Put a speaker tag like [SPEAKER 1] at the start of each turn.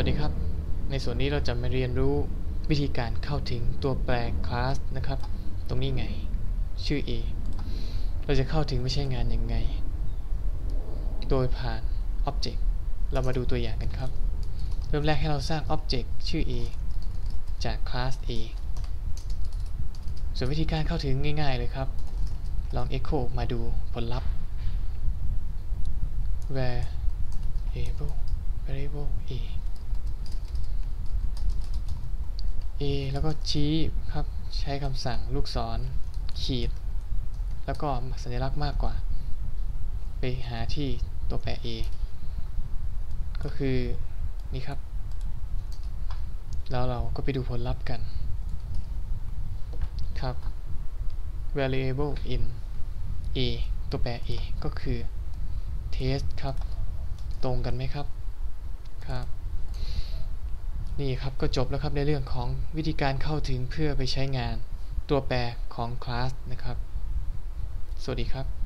[SPEAKER 1] วัสดีครับ ในส่วนนี้เราจะมาเรียนรู้วิธีการเข้าถึงตัวแปรคลาสนะครับ ตรงนี้ไง ชื่อ A เราจะเข้าถึงไม่ใช้งานยังไง โดยผ่าน Object เรามาดูตัวอย่างกันครับ เริ่มแรกให้เราสร้าง Object ชื่อ A จากคลาส A ส่วนวิธีการเข้าถึงง่าย ๆ เลยครับ ลอง Echo มาดูผลลัพธ์ variable variable a a แล้วก็ชี้ครับ ใช้คำสั่งลูกศร ขีด แล้วก็สัญลักษณ์มากกว่า ไปหาที่ตัวแปร a ก็คือนี่ครับ แล้วเราก็ไปดูผลลัพธ์กันครับ variable in a ตัวแปร a ก็คือ test ครับ ตรงกันไหมครับ ครับ นี่ครับก็จบแล้วครับในเรื่องของวิธีการเข้าถึงเพื่อไปใช้งานตัวแปรของคลาสนะครับ สวัสดีครับ